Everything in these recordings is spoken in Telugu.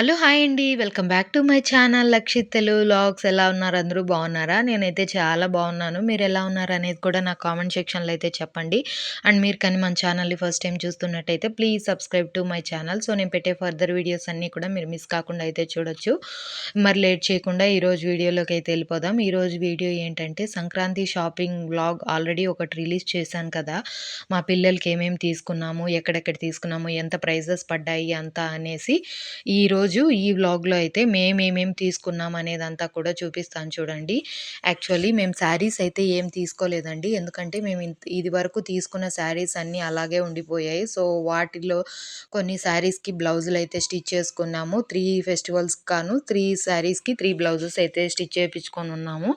హలో! హాయ్ అండి. Welcome back to my channel Lakshit Telugu vlogs ఎలా ఉన్నారు? అందరూ బాగున్నారా? నేనైతే చాలా బాగున్నాను. మీరు ఎలా ఉన్నారు అనేది కూడా నాకు కామెంట్ సెక్షన్‌లో అయితే చెప్పండి. అండ్ మీరు కానీ మన ఛానల్‌ని ఫస్ట్ టైం చూస్తున్నట్టయితే please subscribe to my channel. So నేను పెట్టే ఫర్దర్ వీడియోస్ అన్నీ కూడా మీరు మిస్ కాకుండా అయితే చూడొచ్చు. మరి లేట్ చేయకుండా ఈరోజు వీడియోలోకి అయితే వెళ్ళిపోదాం. ఈరోజు వీడియో ఏంటంటే సంక్రాంతి షాపింగ్ బ్లాగ్ ఆల్రెడీ ఒకటి రిలీజ్ చేశాను కదా! మా పిల్లలకి ఏమేమి తీసుకున్నాము, ఎక్కడెక్కడ తీసుకున్నాము, ఎంత ప్రైజెస్ పడ్డాయి అంతా అనేసి ఈరోజు ఈ వ్లాగ్‌లో అయితే మేమేమేం తీసుకున్నాం అనేదంతా కూడా చూపిస్తాను చూడండి. యాక్చువల్లీ మేము శారీస్ అయితే ఏం తీసుకోలేదండి. ఎందుకంటే మేము ఇది వరకు తీసుకున్న శారీస్ అన్నీ అలాగే ఉండిపోయాయి. సో వాటిలో కొన్ని శారీస్‌కి బ్లౌజులయితే స్టిచ్ చేసుకున్నాము. త్రీ ఫెస్టివల్స్‌కి కాను త్రీ శారీస్‌కి త్రీ బ్లౌజెస్ అయితే స్టిచ్ చేయించుకొని ఉన్నాము.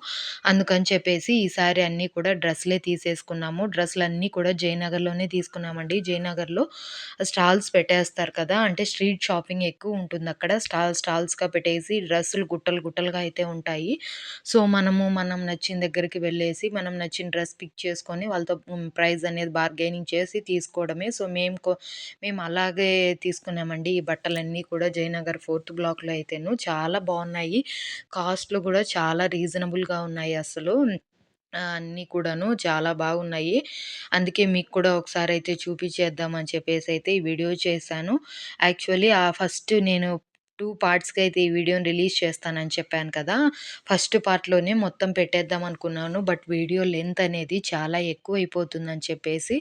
అందుకని చెప్పేసి ఈసారి అన్నీ కూడా డ్రెస్‌లే తీసేసుకున్నాము. డ్రెస్‌లన్నీ కూడా జయనగర్‌లోనే తీసుకున్నామండి. జయనగర్‌లో స్టాల్స్ పెట్టేస్తారు కదా! అంటే స్ట్రీట్ షాపింగ్ ఎక్కువ ఉంటుంది అక్కడ స్టాల్ స్టాల్స్‌గా పెట్టేసి డ్రెస్సులు గుట్టలు గుట్టలుగా అయితే ఉంటాయి. సో మనము మనం నచ్చిన దగ్గరికి వెళ్ళేసి మనం నచ్చిన డ్రెస్ పిక్ చేసుకొని వాళ్ళతో ప్రైజ్ ప్రైస్ అనేది బార్గెనింగ్ చేసి తీసుకోవడమే. సో మేము మేము అలాగే తీసుకున్నామండి. ఈ బట్టలన్నీ కూడా జయనగర్ ఫోర్త్ బ్లాక్‌లో అయితేను చాలా బాగున్నాయి. కాస్ట్‌లు కూడా చాలా రీజనబుల్‌గా ఉన్నాయి అసలు. అన్నీ కూడాను చాలా బాగున్నాయి. అందుకే మీకు కూడా ఒకసారి అయితే చూపించేద్దాం అని చెప్పేసి అయితే ఈ వీడియో చేశాను. యాక్చువల్లీ ఆ ఫస్ట్ నేను టూ పార్ట్స్కి అయితే ఈ వీడియోని రిలీజ్ చేస్తానని చెప్పాను కదా! ఫస్ట్ పార్ట్‌లోనే మొత్తం పెట్టేద్దాం అనుకున్నాను. బట్ వీడియో లెంత్ అనేది చాలా ఎక్కువ అయిపోతుందని చెప్పేసి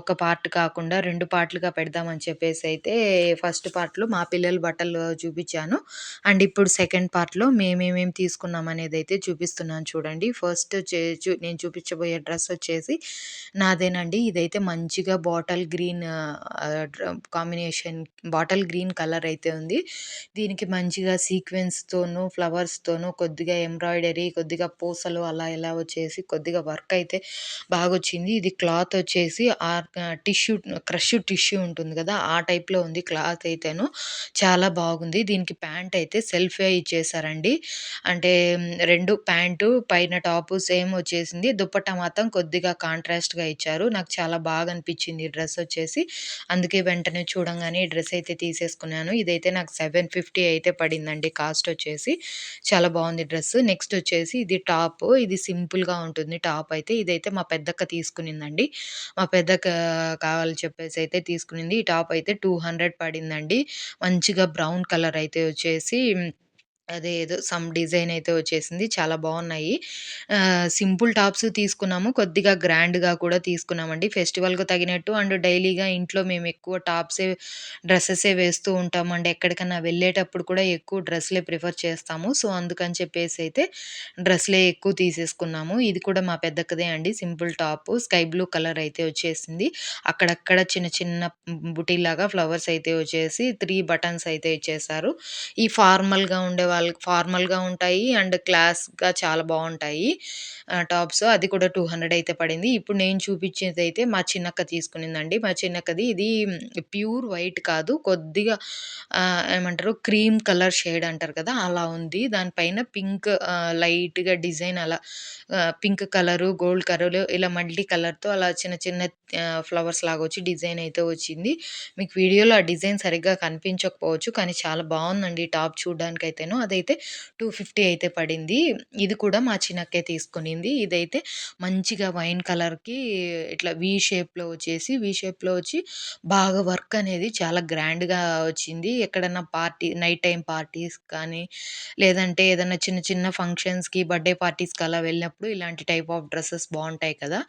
ఒక పార్ట్ కాకుండా రెండు పార్ట్‌లుగా పెడదామని చెప్పేసి అయితే ఫస్ట్ పార్ట్‌లో మా పిల్లల బట్టలు చూపించాను. అండ్ ఇప్పుడు సెకండ్ పార్ట్‌లో మేమేమేమి తీసుకున్నాం అనేది అయితే చూపిస్తున్నాను చూడండి. ఫస్ట్ చే నేను చూపించబోయే డ్రెస్ వచ్చేసి నాదేనండి. ఇదైతే మంచిగా bottle green combination bottle green colour అయితే ఉంది. దీనికి మంచిగా సీక్వెన్స్తోనూ ఫ్లవర్స్తోనూ కొద్దిగా ఎంబ్రాయిడరీ, కొద్దిగా పూసలు అలా ఇలా వచ్చేసి కొద్దిగా వర్క్ అయితే బాగొచ్చింది. ఇది క్లాత్ వచ్చేసి ఆర్ టిష్యూ క్రష్ టిష్యూ ఉంటుంది కదా! ఆ టైప్‌లో ఉంది క్లాత్ అయితేను. చాలా బాగుంది. దీనికి ప్యాంట్ అయితే సెల్ఫే ఇచ్చేసారండి. అంటే రెండు ప్యాంటు పైన టాపు సేమ్ వచ్చేసింది. దుప్పట మాత్రం కొద్దిగా కాంట్రాస్ట్‌గా ఇచ్చారు. నాకు చాలా బాగా అనిపించింది ఈ డ్రెస్ వచ్చేసి. అందుకే వెంటనే చూడంగానే ఈ డ్రెస్ అయితే తీసేసుకున్నాను. ఇదైతే నాకు 750 అయితే పడిందండి కాస్ట్ వచ్చేసి. చాలా బాగుంది డ్రెస్. నెక్స్ట్ వచ్చేసి ఇది టాప్ ఇది సింపుల్‌గా ఉంటుంది టాప్ అయితే. ఇదైతే మా పెద్దక్క తీసుకునిందండి. మా పెద్దక్క కావాలని చెప్పేసి అయితే తీసుకునింది. ఈ టాప్ అయితే 200 పడిందండి. మంచిగా బ్రౌన్ కలర్ అయితే వచ్చేసి అదే ఏదో సమ్ డిజైన్ అయితే వచ్చేసింది. చాలా బాగున్నాయి. సింపుల్ టాప్స్ తీసుకున్నాము. కొద్దిగా గ్రాండ్‌గా కూడా తీసుకున్నామండి. ఫెస్టివల్కు తగినట్టు అండ్ డైలీగా ఇంట్లో మేము ఎక్కువ టాప్సే డ్రెస్సెసే వేస్తూ ఉంటాము. అండ్ ఎక్కడికన్నా వెళ్ళేటప్పుడు కూడా ఎక్కువ డ్రెస్‌లే ప్రిఫర్ చేస్తాము. సో అందుకని చెప్పేసి అయితే డ్రెస్‌లే ఎక్కువ తీసేసుకున్నాము. ఇది కూడా మా పెద్దక్కదే అండి. Simple top sky blue colour అయితే వచ్చేసింది. అక్కడక్కడ చిన్న చిన్న బుటీలాగా ఫ్లవర్స్ అయితే వచ్చేసి త్రీ బటన్స్ అయితే ఇచ్చేసారు. ఈ ఫార్మల్‌గా ఉండేవాళ్ళు వాళ్ళకి ఫార్మల్‌గా ఉంటాయి. అండ్ క్లాస్‌గా చాలా బాగుంటాయి. టాప్స్ అది కూడా 200 అయితే పడింది. ఇప్పుడు నేను చూపించేదైతే మా చిన్నక్క తీసుకునిందండి. మా చిన్నక్కది ఇది ప్యూర్ వైట్ కాదు. కొద్దిగా ఏమంటారు క్రీమ్ కలర్ షేడ్ అంటారు కదా! అలా ఉంది. దానిపైన పింక్ లైట్‌గా డిజైన్ అలా పింక్ కలరు, గోల్డ్ కలరు ఇలా మల్టీ కలర్‌తో అలా చిన్న చిన్న ఫ్లవర్స్ లాగా వచ్చి డిజైన్ అయితే వచ్చింది. మీకు వీడియోలో ఆ డిజైన్ సరిగ్గా కనిపించకపోవచ్చు. కానీ చాలా బాగుందండి ఈ టాప్ చూడ్డానికైతేను. అదైతే 250 అయితే పడింది. ఇది కూడా మా చిన్నక్కే తీసుకునింది. ఇదైతే మంచిగా వైన్ కలర్‌కి ఇట్లా వి షేప్‌లో వచ్చేసి వి షేప్‌లో వచ్చి బాగా వర్క్ అనేది చాలా గ్రాండ్‌గా వచ్చింది. ఎక్కడన్నా పార్టీ నైట్ టైం పార్టీస్ కానీ లేదంటే ఏదన్నా చిన్న చిన్న ఫంక్షన్స్‌కి, బర్త్‌డే పార్టీస్‌కి అలా వెళ్ళినప్పుడు ఇలాంటి టైప్ ఆఫ్ డ్రెస్సెస్ బాగుంటాయి కదా!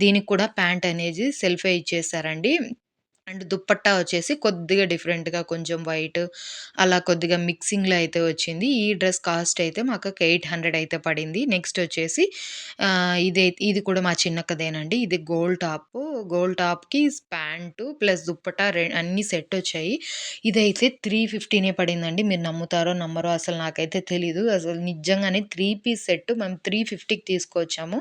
దీనికి కూడా ప్యాంట్ అనేది సెల్ఫే ఇచ్చేసారండి. అండ్ దుప్పట్టా వచ్చేసి కొద్దిగా డిఫరెంట్‌గా కొంచెం వైట్ అలా కొద్దిగా మిక్సింగ్‌లో అయితే వచ్చింది. ఈ డ్రెస్ కాస్ట్ అయితే మాకు ఎయిట్ హండ్రెడ్ అయితే పడింది. నెక్స్ట్ వచ్చేసి ఇది ఇది కూడా మా చిన్నక్కదేనండి. ఇది గోల్డ్ టాప్ గోల్డ్ టాప్‌కి ప్యాంటు ప్లస్ దుప్పట్టా రె అన్నీ సెట్ వచ్చాయి. ఇదైతే 350నే పడిందండి. మీరు నమ్ముతారో నమ్మరో అసలు నాకైతే తెలీదు. అసలు నిజంగానే త్రీ పీస్ సెట్ మేము 350కి తీసుకొచ్చాము.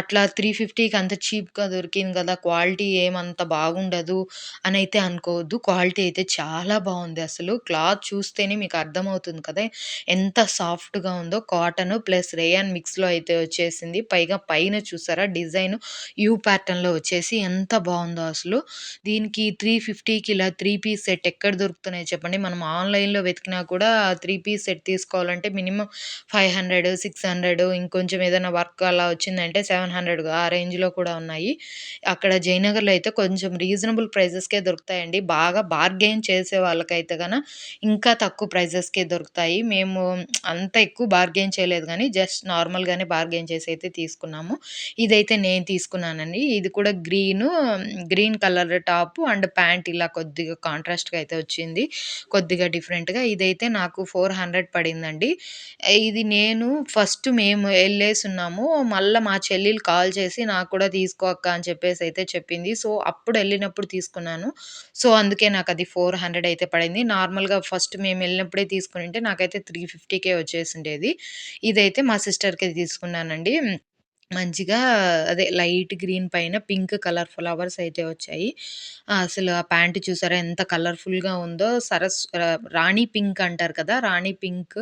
అట్లా 350కి అంత చీప్‌గా దొరికింది కదా! క్వాలిటీ ఏమంత బాగుండదు అని అయితే అనుకోవద్దు. క్వాలిటీ అయితే చాలా బాగుంది అసలు. క్లాత్ చూస్తేనే మీకు అర్థమవుతుంది కదా! ఎంత సాఫ్ట్‌గా ఉందో కాటను ప్లస్ రేయాన్ మిక్స్‌లో అయితే వచ్చేసింది. పైగా పైన చూసారా డిజైన్ యూ ప్యాటర్న్‌లో వచ్చేసి ఎంత బాగుందో అసలు. దీనికి 350కి ఇలా త్రీ పీస్ సెట్ ఎక్కడ దొరుకుతున్నాయి చెప్పండి. మనం ఆన్‌లైన్‌లో వెతికినా కూడా త్రీ పీస్ సెట్ తీసుకోవాలంటే minimum five hundred six hundred ఇంకొంచెం ఏదైనా వర్క్ అలా వచ్చిందంటే 700 ఆ రేంజ్‌లో కూడా ఉన్నాయి. అక్కడ జయనగర్‌లో అయితే కొంచెం రీజనబుల్ ప్రైజెస్ దొరుకుతాయండి. బాగా బార్గెయిన్ చేసే వాళ్ళకైతే గన ఇంకా తక్కువ ప్రైజెస్‌కే దొరుకుతాయి. మేము అంత ఎక్కువ బార్గెయిన్ చేయలేదు కానీ జస్ట్ నార్మల్‌గానే బార్గెయిన్ చేసి అయితే తీసుకున్నాము. ఇదైతే నేను తీసుకున్నానండి. ఇది కూడా green green colour top and pant ఇలా కొద్దిగా కాంట్రాస్ట్‌గా అయితే వచ్చింది. కొద్దిగా డిఫరెంట్‌గా ఇదైతే నాకు 400 పడిందండి. ఇది నేను ఫస్ట్ మేము వెళ్ళేసి ఉన్నాము మళ్ళీ మా చెల్లెలు కాల్ చేసి నాకు కూడా తీసుకో అక్క అని చెప్పేసి అయితే చెప్పింది. సో, అప్పుడు వెళ్ళినప్పుడు తీసుకున్నాను. సో, అందుకే నాకు అది ఫోర్ హండ్రెడ్ అయితే పడింది. నార్మల్‌గా ఫస్ట్ మేము వెళ్ళినప్పుడే తీసుకుని ఉంటే నాకైతే 350కే వచ్చేసుండేది. ఇదైతే మా సిస్టర్‌కి తీసుకున్నానండి. మంచిగా అదే లైట్ గ్రీన్ పైన పింక్ కలర్ ఫ్లవర్స్ అయితే వచ్చాయి. అసలు ఆ ప్యాంటు చూసారా ఎంత కలర్‌ఫుల్‌గా ఉందో సరస్ రాణి పింక్ అంటారు కదా! రాణి పింక్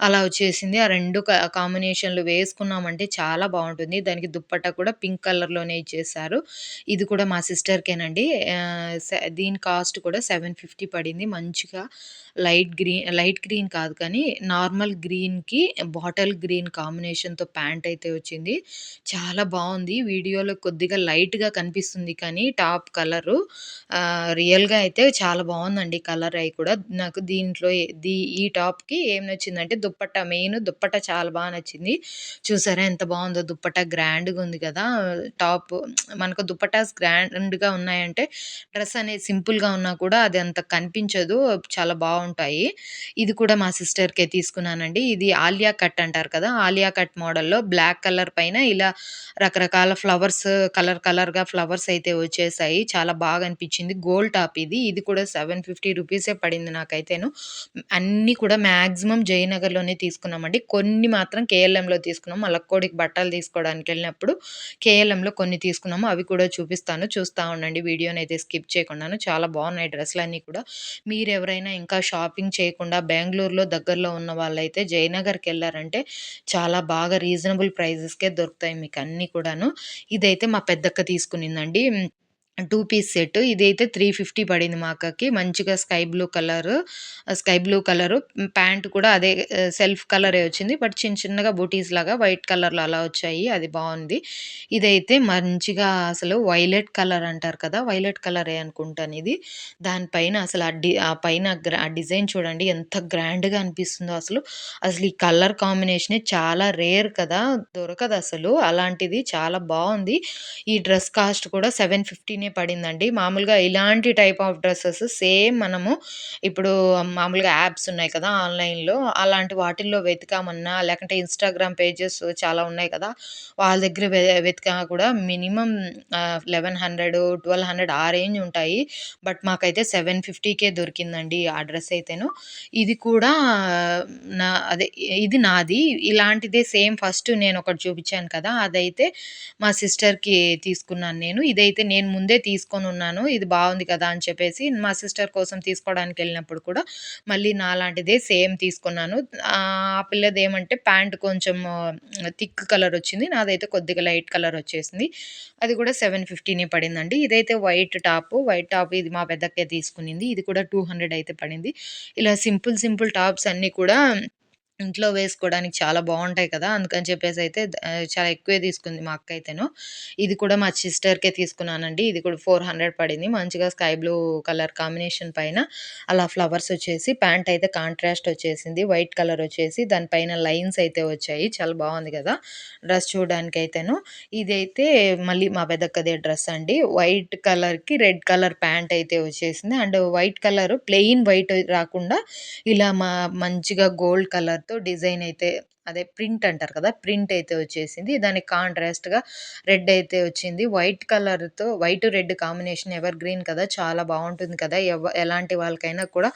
అలా వచ్చేసింది. ఆ రెండు కాంబినేషన్‌లు వేసుకున్నామంటే చాలా బాగుంటుంది దానికి దుప్పట్టా కూడా పింక్ కలర్‌లోనే ఇచ్చేసారు. ఇది కూడా మా సిస్టర్‌కేనండి. స దీని కాస్ట్ కూడా 750 పడింది. మంచిగా లైట్ గ్రీన్ లైట్ గ్రీన్ కాదు కానీ నార్మల్ గ్రీన్‌కి బాటిల్ గ్రీన్ కాంబినేషన్‌తో ప్యాంట్ అయితే వచ్చింది. చాలా బాగుంది వీడియోలో కొద్దిగా లైట్‌గా కనిపిస్తుంది కానీ టాప్ కలరు రియల్‌గా అయితే చాలా బాగుందండి కలర్ అయి కూడా. నాకు దీంట్లో దీ ఈ టాప్‌కి ఏం నచ్చిందంటే దుప్పట్ట మెయిన్ దుప్పట్ట చాలా బాగా నచ్చింది. చూసారా ఎంత బాగుందో దుప్పట్ట గ్రాండ్‌గా ఉంది కదా! టాప్ మనకు దుప్పట్టాస్ గ్రాండ్‌గా ఉన్నాయంటే డ్రెస్ అనేది సింపుల్‌గా ఉన్నా కూడా అది అంత కనిపించదు. చాలా బాగుంది బాగుంటాయి ఇది కూడా మా సిస్టర్‌కే తీసుకున్నానండి. ఇది ఆలియా కట్ అంటారు కదా! ఆలియా కట్ మోడల్‌లో బ్లాక్ కలర్ పైన ఇలా రకరకాల ఫ్లవర్స్ కలర్ కలర్‌గా ఫ్లవర్స్ అయితే వచ్చేసాయి. చాలా బాగా అనిపించింది. గోల్డ్ టాప్ ఇది. ఇది కూడా 750 రూపీసే పడింది నాకైతేను. అన్నీ కూడా మాక్సిమం జయనగర్‌లోనే తీసుకున్నామండి. కొన్ని మాత్రం కేఎల్ఎంలో తీసుకున్నాం. మలక్కోడికి బట్టలు బట్టలు తీసుకోవడానికెళ్ళినప్పుడు కేఎల్ఎంలో కొన్ని తీసుకున్నాము. అవి కూడా చూపిస్తాను. చూస్తా ఉండండి. వీడియోని అయితే స్కిప్ చేయకుండాను. చాలా బాగున్నాయి డ్రెస్సులు అన్నీ కూడా. మీరు ఎవరైనా ఇంకా షాపింగ్ చేయకుండా బెంగళూరులో దగ్గరలో ఉన్న వాళ్ళైతే జయనగర్కి వెళ్ళారంటే చాలా బాగా రీజనబుల్ ప్రైజెస్‌కే దొరుకుతాయి మీకు అన్నీ కూడాను. ఇదైతే మా పెద్దక్క తీసుకునిందండి. Two piece set. ఇదైతే 350 పడింది మా అక్కకి. మంచిగా sky blue colour sky blue colour pant కూడా అదే సెల్ఫ్ కలరే వచ్చింది. బట్ చిన్న చిన్నగా బూటీస్‌లాగా వైట్ కలర్‌లో అలా వచ్చాయి. అది బాగుంది ఇదైతే మంచిగా అసలు వైలెట్ కలర్ అంటారు కదా! వైలెట్ కలరే అనుకుంటాను ఇది. దానిపైన అసలు ఆ డి ఆ పైన గ్రా డిజైన్ చూడండి ఎంత గ్రాండ్‌గా అనిపిస్తుందో అసలు. అసలు ఈ కలర్ కాంబినేషనే చాలా రేర్ కదా! దొరకదు అసలు అలాంటిది చాలా బాగుంది ఈ డ్రెస్ కాస్ట్ కూడా 750నే పడిందండి. మామూలుగా ఇలాంటి టైప్ ఆఫ్ డ్రెస్సెస్ సేమ్ మనము ఇప్పుడు మామూలుగా యాప్స్ ఉన్నాయి కదా! ఆన్‌లైన్‌లో అలాంటి వాటిల్లో వెతికామన్నా లేకుంటే ఇన్‌స్టాగ్రామ్ పేజెస్ చాలా ఉన్నాయి కదా! వాళ్ళ దగ్గర వెతికా కూడా మినిమమ్ ఆహ్, 1100, 1200 ఆ రేంజ్ ఉంటాయి. బట్ మాకైతే 750కే దొరికిందండి ఆ డ్రెస్ అయితేను. ఇది కూడా నా అదే ఇది నాది. ఇలాంటిదే సేమ్ ఫస్ట్ నేను ఒకటి చూపించాను కదా! అదైతే మా సిస్టర్‌కి తీసుకున్నాను నేను. ఇదైతే నేను ముందే తీసుకొని ఉన్నాను ఇది బాగుంది కదా! అని చెప్పేసి మా సిస్టర్ కోసం తీసుకోవడానికి వెళ్ళినప్పుడు కూడా మళ్ళీ నాలాంటిదే సేమ్ తీసుకున్నాను. ఆ ఆ పిల్లదేమంటే ప్యాంట్ కొంచెం థిక్ కలర్ వచ్చింది. నాదైతే కొద్దిగా లైట్ కలర్ వచ్చేసింది. అది కూడా 750నే పడిందండి. ఇదైతే వైట్ టాప్ వైట్ టాప్ ఇది మా పెద్దక్కే తీసుకునింది. ఇది కూడా 200 అయితే పడింది. ఇలా సింపుల్ సింపుల్ టాప్స్ అన్నీ కూడా ఇంట్లో వేసుకోవడానికి చాలా బాగుంటాయి కదా! అందుకని చెప్పేసి అయితే చాలా ఎక్కువే తీసుకుంది మా అక్క అయితేను ఇది కూడా మా సిస్టర్‌కే తీసుకున్నానండి. ఇది కూడా 400 పడింది. మంచిగా స్కై బ్లూ కలర్ కాంబినేషన్ పైన అలా ఫ్లవర్స్ వచ్చేసి ప్యాంట్ అయితే కాంట్రాస్ట్ వచ్చేసింది. వైట్ కలర్ వచ్చేసి దానిపైన లైన్స్ అయితే వచ్చాయి. చాలా బాగుంది కదా! డ్రెస్ చూడడానికి అయితేను ఇదైతే మళ్ళీ మా పెద్దక్కదే డ్రెస్ అండి. వైట్ కలర్‌కి రెడ్ కలర్ ప్యాంట్ అయితే వచ్చేసింది. And white colour plain white రాకుండా ఇలా మా మంచిగా గోల్డ్ కలర్ డిజైన్ అయితే అదే ప్రింట్ అంటారు కదా! ప్రింట్ అయితే వచ్చేసింది. దానికి కాంట్రాస్ట్‌గా రెడ్ అయితే వచ్చింది. వైట్ కలర్‌తో white, red combination evergreen కదా! చాలా బాగుంటుంది కదా! ఎవ ఎలాంటి వాళ్ళకైనా కూడా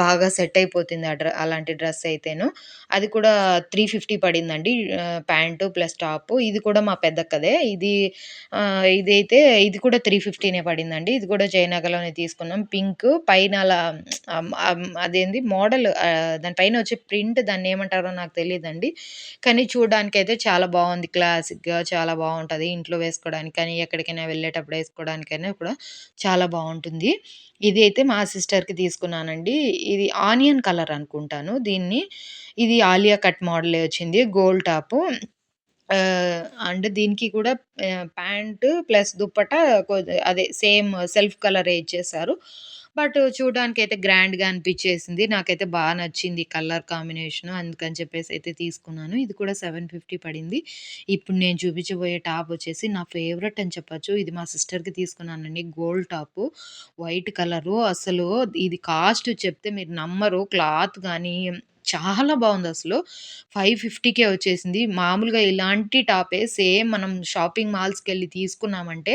బాగా సెట్ అయిపోతుంది ఆ డ్ర అలాంటి డ్రెస్ అయితేను. అది కూడా 350 పడిందండి. Pant plus top. ఇది కూడా మా పెద్దక్కదే. ఇది ఇదైతే ఇది కూడా 350నే పడిందండి. ఇది కూడా జయనగర్‌లోనే తీసుకున్నాం. పింక్ పైన అలా అదేంది మోడల్ దానిపైన దాని పైన వచ్చే ప్రింట్ దాన్ని ఏమంటారో నాకు తెలియదండి కానీ చూడడానికైతే చాలా బాగుంది క్లాసిక్‌గా చాలా బాగుంటుంది ఇంట్లో వేసుకోవడానికి కానీ, ఎక్కడికైనా వెళ్ళేటప్పుడు వేసుకోవడానికైనా కూడా చాలా బాగుంటుంది ఇది అయితే మా సిస్టర్‌కి తీసుకున్నానండి. ఇది ఆనియన్ కలర్ అనుకుంటాను దీన్ని. ఇది ఆలియా కట్ మోడలే వచ్చింది. Gold top. అండ్ దీనికి కూడా ప్యాంటు ప్లస్ దుప్పట అదే సేమ్ సెల్ఫ్ కలరే ఇచ్చేశారు. బట్ చూడడానికైతే గ్రాండ్‌గా అనిపించేసింది నాకైతే బాగా నచ్చింది కలర్ కాంబినేషను. అందుకని చెప్పేసి అయితే తీసుకున్నాను. ఇది కూడా 750 పడింది. ఇప్పుడు నేను చూపించబోయే టాప్ వచ్చేసి నా ఫేవరెట్ అని చెప్పొచ్చు. ఇది మా సిస్టర్‌కి తీసుకున్నానండి. Gold top. White colour. అసలు ఇది కాస్ట్ చెప్తే మీరు నమ్మరు. క్లాత్ కానీ చాలా బాగుంది అసలు ఫైవ్ ఫిఫ్టీకే వచ్చేసింది. మామూలుగా ఇలాంటి టాపే సేమ్ మనం షాపింగ్ మాల్స్కి వెళ్ళి తీసుకున్నామంటే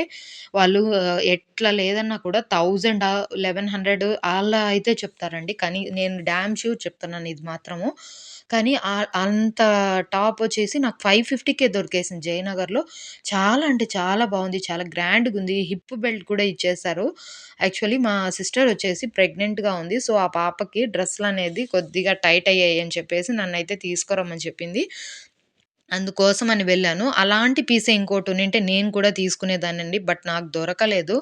వాళ్ళు ఎట్లా లేదన్నా కూడా థౌజండ్ లెవెన్ హండ్రెడ్ అలా అయితే చెప్తారండి. కానీ నేను డ్యామ్ షూ చెప్తున్నాను ఇది మాత్రము. కానీ అంత టాప్ వచ్చేసి నాకు 550కే దొరికేసింది జయనగర్‌లో. చాలా అంటే చాలా బాగుంది చాలా గ్రాండ్గా ఉంది హిప్ బెల్ట్ కూడా ఇచ్చేశారు. యాక్చువల్లీ మా సిస్టర్ వచ్చేసి ప్రెగ్నెంట్‌గా ఉంది. సో, ఆ పాపకి డ్రెస్లు అనేది కొద్దిగా టైట్ అయ్యాయి అని చెప్పేసి నన్ను అయితే తీసుకురమ్మని చెప్పింది. అందుకోసం అని వెళ్ళాను. అలాంటి పీసే ఇంకోటి ఉండింటే నేను కూడా తీసుకునేదానండి బట్ నాకు దొరకలేదు.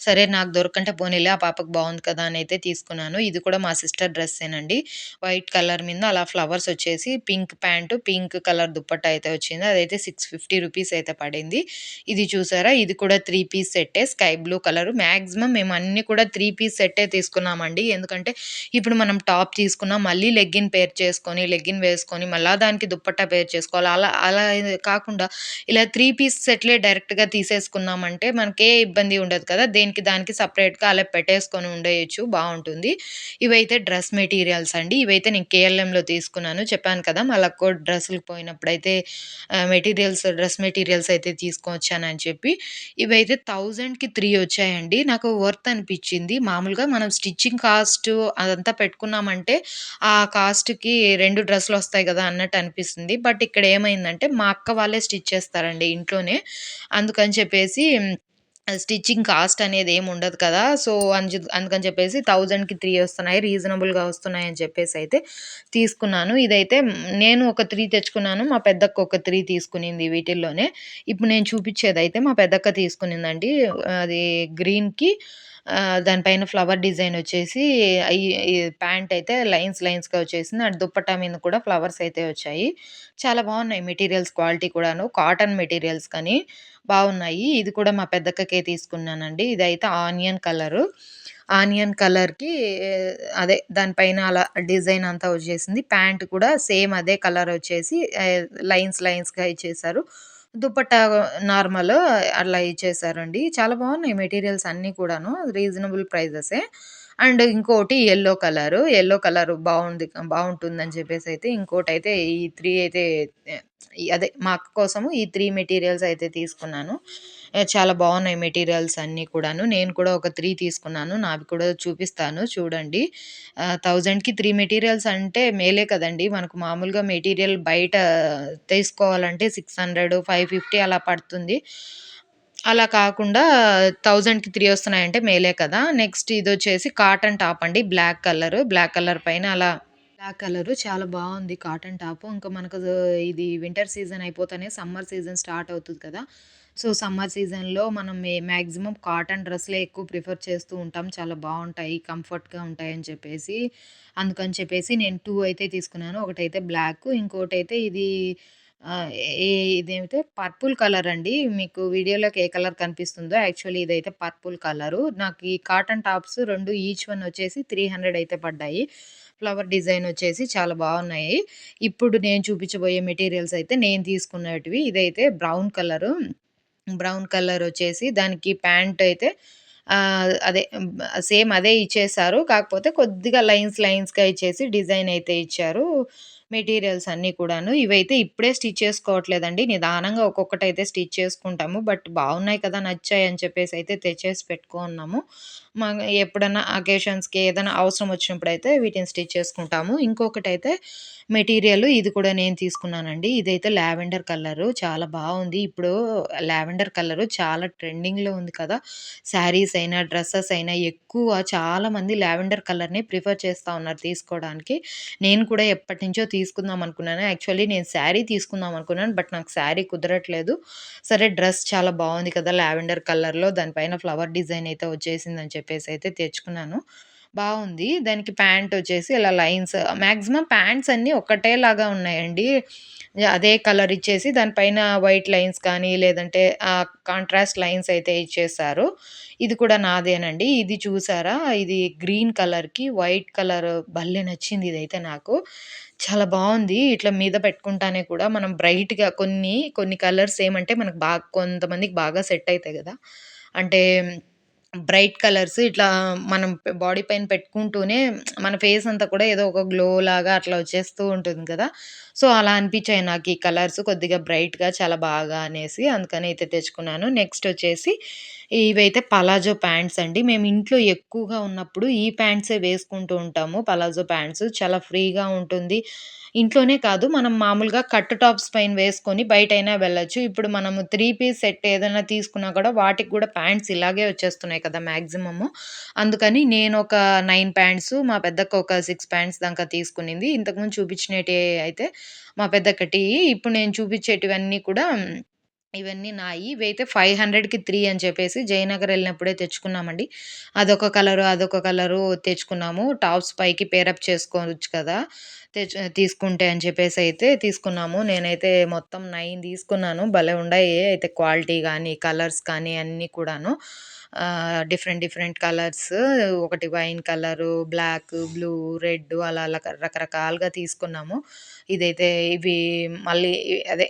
సరే నాకు దొరకంటే పోనీలే ఆ పాపకు బాగుంది కదా! అని అయితే తీసుకున్నాను. ఇది కూడా మా సిస్టర్ డ్రెస్సేనండి. వైట్ కలర్ మీద అలా ఫ్లవర్స్ వచ్చేసి pink pant, pink colour dupatta అయితే వచ్చింది. అదైతే 650 రూపీస్ అయితే పడింది. ఇది చూసారా? ఇది కూడా త్రీ పీస్ సెట్టే స్కై బ్లూ కలరు. మ్యాక్సిమం మేము అన్నీ కూడా త్రీ పీస్ సెట్టే తీసుకున్నామండి. ఎందుకంటే ఇప్పుడు మనం టాప్ తీసుకున్నాం. మళ్ళీ లెగ్గిన్ పేర్ చేసుకొని, లెగ్గిన్ వేసుకొని మళ్ళీ దానికి దుప్పట్టా పేర్ చేసుకోవాలి. అలా అలా కాకుండా ఇలా త్రీ పీస్ సెట్లే డైరెక్ట్‌గా తీసేసుకున్నామంటే మనకే ఇబ్బంది ఉండదు కదా! దేనికి దానికి సపరేట్గా అలా పెట్టేసుకొని ఉండేయొచ్చు. బాగుంటుంది ఇవైతే డ్రెస్ మెటీరియల్స్ అండి. ఇవైతే నేను కేఎల్ఎంలో తీసుకున్నాను. చెప్పాను కదా! మళ్ళీ కో డ్రెస్సులు పోయినప్పుడైతే మెటీరియల్స్ డ్రెస్ మెటీరియల్స్ అయితే తీసుకొచ్చానని చెప్పి. ఇవైతే 1000కి 3 వచ్చాయండి. నాకు వర్త్ అనిపించింది మామూలుగా మనం స్టిచ్చింగ్ కాస్ట్ అదంతా పెట్టుకున్నామంటే ఆ కాస్ట్‌కి రెండు డ్రెస్సులు వస్తాయి కదా అన్నట్టు అనిపిస్తుంది. బట్ ఇక్కడ ఏమైందంటే మా అక్క వాళ్ళే స్టిచ్ చేస్తారండి ఇంట్లోనే. అందుకని చెప్పేసి స్టిచ్చింగ్ కాస్ట్ అనేది ఏమి ఉండదు కదా! సో, అందు అందుకని చెప్పేసి 1000కి 3 వస్తున్నాయి. రీజనబుల్‌గా వస్తున్నాయి అని చెప్పేసి అయితే తీసుకున్నాను. ఇదైతే నేను ఒక త్రీ తెచ్చుకున్నాను. మా పెద్దక్క ఒక త్రీ తీసుకునింది వీటిల్లోనే. ఇప్పుడు నేను చూపిచ్చేదైతే మా పెద్దక్క తీసుకునిందండి. అది గ్రీన్‌కి దానిపైన ఫ్లవర్ డిజైన్ వచ్చేసి ప్యాంట్ అయితే లైన్స్ లైన్స్‌గా వచ్చేసింది. అండ్ దుప్పటా మీద కూడా ఫ్లవర్స్ అయితే వచ్చాయి. చాలా బాగున్నాయి మెటీరియల్స్ క్వాలిటీ కూడాను. కాటన్ మెటీరియల్స్ కానీ బాగున్నాయి ఇది కూడా మా పెద్దక్కకే తీసుకున్నానండి. ఇదైతే ఆనియన్ కలరు. ఆనియన్ కలర్‌కి అదే దానిపైన అలా డిజైన్ అంతా వచ్చేసింది. ప్యాంట్ కూడా సేమ్ అదే కలర్ వచ్చేసి లైన్స్ లైన్స్‌గా ఇచ్చేసారు దుపట్టా నార్మల్ అలా ఇచ్చేసారండి చాలా బాగున్నాయి మెటీరియల్స్ అన్నీ కూడాను. రీజనబుల్ ప్రైజెసే. అండ్ ఇంకోటి ఎల్లో కలరు. ఎల్లో కలర్ బాగుంది బాగుంటుందని చెప్పేసి అయితే ఇంకోటైతే ఈ త్రీ అయితే అదే మా అక్క కోసము ఈ త్రీ మెటీరియల్స్ అయితే తీసుకున్నాను. చాలా బాగున్నాయి మెటీరియల్స్ అన్నీ కూడాను. నేను కూడా ఒక త్రీ తీసుకున్నాను. నావి కూడా చూపిస్తాను చూడండి. థౌజండ్కి త్రీ మెటీరియల్స్ అంటే మేలే కదండి మనకు మామూలుగా మెటీరియల్ బయట తీసుకోవాలంటే 600, 550 అలా పడుతుంది. అలా కాకుండా 1000కి 3 వస్తున్నాయంటే మేలే కదా! నెక్స్ట్ ఇది వచ్చేసి కాటన్ టాప్ అండి. బ్లాక్ కలర్ బ్లాక్ కలర్ పైన అలా బ్లాక్ కలరు చాలా బాగుంది కాటన్ టాపు. ఇంకా మనకు ఇది వింటర్ సీజన్ అయిపోతేనే సమ్మర్ సీజన్ స్టార్ట్ అవుతుంది కదా! సో, సమ్మర్ సీజన్‌లో మనం మ్యాక్సిమం కాటన్ డ్రెస్‌లే ఎక్కువ ప్రిఫర్ చేస్తూ ఉంటాం. చాలా బాగుంటాయి కంఫర్ట్‌గా ఉంటాయని చెప్పేసి. అందుకని చెప్పేసి నేను టూ అయితే తీసుకున్నాను. ఒకటైతే బ్లాకు ఇంకోటైతే ఇది ఆహ్, ఏ పర్పుల్ కలర్ అండి. మీకు వీడియోలోకి ఏ కలర్ కనిపిస్తుందో యాక్చువల్లీ ఇదైతే పర్పుల్ కలరు. నాకు ఈ కాటన్ టాప్స్ రెండు ఈచ్ వన్ వచ్చేసి 300 అయితే పడ్డాయి. ఫ్లవర్ డిజైన్ వచ్చేసి చాలా బాగున్నాయి ఇప్పుడు నేను చూపించబోయే మెటీరియల్స్ అయితే నేను తీసుకున్నటివి. ఇదైతే బ్రౌన్ కలరు. బ్రౌన్ కలర్ వచ్చేసి దానికి ప్యాంట్ అయితే అదే సేమ్ అదే ఇచ్చేసారు కాకపోతే కొద్దిగా లైన్స్ లైన్స్‌గా ఇచ్చేసి డిజైన్ అయితే ఇచ్చారు. మెటీరియల్స్ అన్నీ కూడాను. ఇవైతే ఇప్పుడే స్టిచ్ చేసుకోవట్లేదండి. నిదానంగా ఒక్కొక్కటైతే స్టిచ్ చేసుకుంటాము. బట్ బాగున్నాయి కదా! నచ్చాయి అని చెప్పేసి అయితే తెచ్చేసి పెట్టుకున్నాము. మా ఎప్పుడన్నా అకేషన్స్‌కి ఏదైనా అవసరం వచ్చినప్పుడు అయితే వీటిని స్టిచ్ చేసుకుంటాము. ఇంకొకటైతే మెటీరియల్ ఇది కూడా నేను తీసుకున్నానండి. ఇదైతే లావెండర్ కలరు చాలా బాగుంది ఇప్పుడు లావెండర్ కలరు చాలా ట్రెండింగ్‌లో ఉంది కదా! శారీస్ అయినా, డ్రెస్సెస్ అయినా ఎక్కువ చాలామంది లావెండర్ కలర్‌ని ప్రిఫర్ చేస్తా ఉన్నారు తీసుకోవడానికి. నేను కూడా ఎప్పటినుంచో తీసుకుందాం అనుకున్నాను. యాక్చువల్లీ నేను శారీ తీసుకుందాం అనుకున్నాను. బట్ నాకు శారీ కుదరట్లేదు. సరే డ్రెస్ చాలా బాగుంది కదా! లావెండర్ కలర్‌లో దానిపైన ఫ్లవర్ డిజైన్ అయితే వచ్చేసిందని చెప్పేసి అయితే తెచ్చుకున్నాను. బాగుంది దానికి ప్యాంట్ వచ్చేసి ఇలా లైన్స్ మ్యాక్సిమం ప్యాంట్స్ అన్నీ ఒకటేలాగా ఉన్నాయండి. అదే కలర్ ఇచ్చేసి దానిపైన వైట్ లైన్స్ కానీ లేదంటే కాంట్రాస్ట్ లైన్స్ అయితే ఇచ్చేసారు. ఇది కూడా నాదేనండి. ఇది చూసారా? ఇది గ్రీన్ కలర్‌కి వైట్ కలర్ భలే నచ్చింది ఇదైతే నాకు. చాలా బాగుంది ఇట్లా మీద పెట్టుకుంటానే కూడా మనం బ్రైట్‌గా కొన్ని కొన్ని కలర్స్ ఏమంటే మనకు బాగా కొంతమందికి బాగా సెట్ అవుతాయి కదా అంటే బ్రైట్ కలర్స్ ఇట్లా మనం బాడీ పైన పెట్టుకుంటూనే మన ఫేస్ అంతా కూడా ఏదో ఒక గ్లో లాగా అట్లా వచ్చేస్తూ ఉంటుంది కదా! సో, అలా అనిపించాయి నాకు ఈ కలర్స్ కొద్దిగా బ్రైట్‌గా చాలా బాగా అనేసి అందుకని అయితే తెచ్చుకున్నాను. నెక్స్ట్ వచ్చేసి ఇవైతే పలాజో ప్యాంట్స్ అండి. మేము ఇంట్లో ఎక్కువగా ఉన్నప్పుడు ఈ ప్యాంట్సే వేసుకుంటూ ఉంటాము. పలాజో ప్యాంట్స్ చాలా ఫ్రీగా ఉంటుంది. ఇంట్లోనే కాదు మనం మామూలుగా కట్ టాప్స్ పైన వేసుకొని బయటైనా వెళ్ళొచ్చు. ఇప్పుడు మనము త్రీ పీస్ సెట్ ఏదైనా తీసుకున్నా కూడా వాటికి కూడా ప్యాంట్స్ ఇలాగే వచ్చేస్తున్నాయి కదా! మ్యాక్సిమము అందుకని నేను ఒక నైన్ ప్యాంట్స్, మా పెద్దక్క ఒక సిక్స్ ప్యాంట్స్ దాకా తీసుకునింది. ఇంతకుముందు చూపించినవి అయితే మా పెద్దక్కటి. ఇప్పుడు నేను చూపించేటివన్నీ కూడా ఇవన్నీ నాయి. ఇవైతే 500కి 3 అని చెప్పేసి జయనగర్ వెళ్ళినప్పుడే తెచ్చుకున్నామండి. అదొక కలరు, అదొక కలరు తెచ్చుకున్నాము. టాప్స్ పైకి పేరప్ చేసుకోవచ్చు కదా! తెచ్చు తీసుకుంటే అని చెప్పేసి అయితే తీసుకున్నాము. నేనైతే మొత్తం నైన్ తీసుకున్నాను. భలే ఉన్నాయి అయితే క్వాలిటీ కానీ కలర్స్ కానీ అన్నీ కూడాను. డిఫరెంట్ డిఫరెంట్ కలర్స్ ఒకటి wine colour, black, blue, red అలా అలా రకరకాలుగా తీసుకున్నాము. ఇదైతే ఇవి మళ్ళీ అదే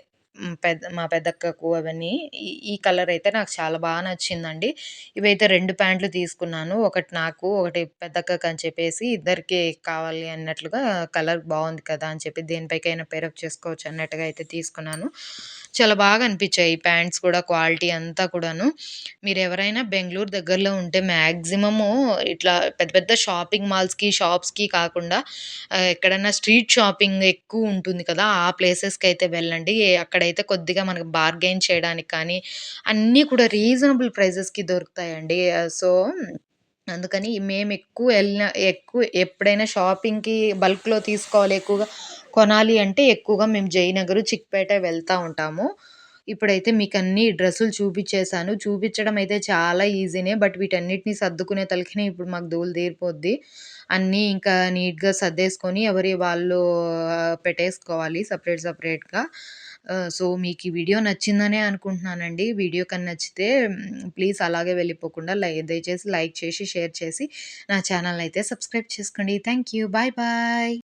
పెద్ద మా పెద్దక్కకు అవన్నీ. ఈ ఈ కలర్ అయితే నాకు చాలా బాగా నచ్చిందండి. ఇవైతే రెండు ప్యాంట్లు తీసుకున్నాను. ఒకటి నాకు, ఒకటి పెద్దక్కకు అని చెప్పేసి ఇద్దరికీ కావాలి అన్నట్లుగా కలర్ బాగుంది కదా! అని చెప్పి దేనిపైకైనా పేరప్ చేసుకోవచ్చు అన్నట్టుగా అయితే తీసుకున్నాను. చాలా బాగా అనిపించాయి ఈ ప్యాంట్స్ కూడా క్వాలిటీ అంతా కూడాను. మీరు ఎవరైనా బెంగళూరు దగ్గరలో ఉంటే మ్యాక్సిమము ఇట్లా పెద్ద పెద్ద షాపింగ్ మాల్స్‌కి, షాప్స్‌కి కాకుండా ఎక్కడైనా స్ట్రీట్ షాపింగ్ ఎక్కువ ఉంటుంది కదా! ఆ ప్లేసెస్కి అయితే వెళ్ళండి. అక్కడ అయితే కొద్దిగా మనకు బార్గెయిన్ చేయడానికి కానీ, అన్నీ కూడా రీజనబుల్ ప్రైజెస్‌కి దొరుకుతాయండి. సో, అందుకని మేము ఎక్కువ వెళ్ళిన ఎక్కువ ఎప్పుడైనా షాపింగ్‌కి బల్క్‌లో తీసుకోవాలి, ఎక్కువగా కొనాలి అంటే ఎక్కువగా మేము జయనగరు, చిక్పేట వెళ్తూ ఉంటాము. ఇప్పుడైతే మీకు అన్ని డ్రెస్సులు చూపించేశాను చూపించడం అయితే చాలా ఈజీనే. బట్ వీటన్నిటిని సర్దుకునే తలకినే ఇప్పుడు మాకు దూల తీరిపోద్ది. అన్నీ ఇంకా నీట్‌గా సర్దేసుకొని ఎవరి వాళ్ళు పెట్టేసుకోవాలి సపరేట్ సపరేట్గా సో, మీకు ఈ వీడియో నచ్చిందనే అనుకుంటున్నానండి. వీడియో కానీ నచ్చితే ప్లీజ్ అలాగే వెళ్ళిపోకుండా లై దయచేసి లైక్ చేసి, షేర్ చేసి నా ఛానల్ అయితే సబ్స్క్రైబ్ చేసుకోండి. Thank you. Bye bye.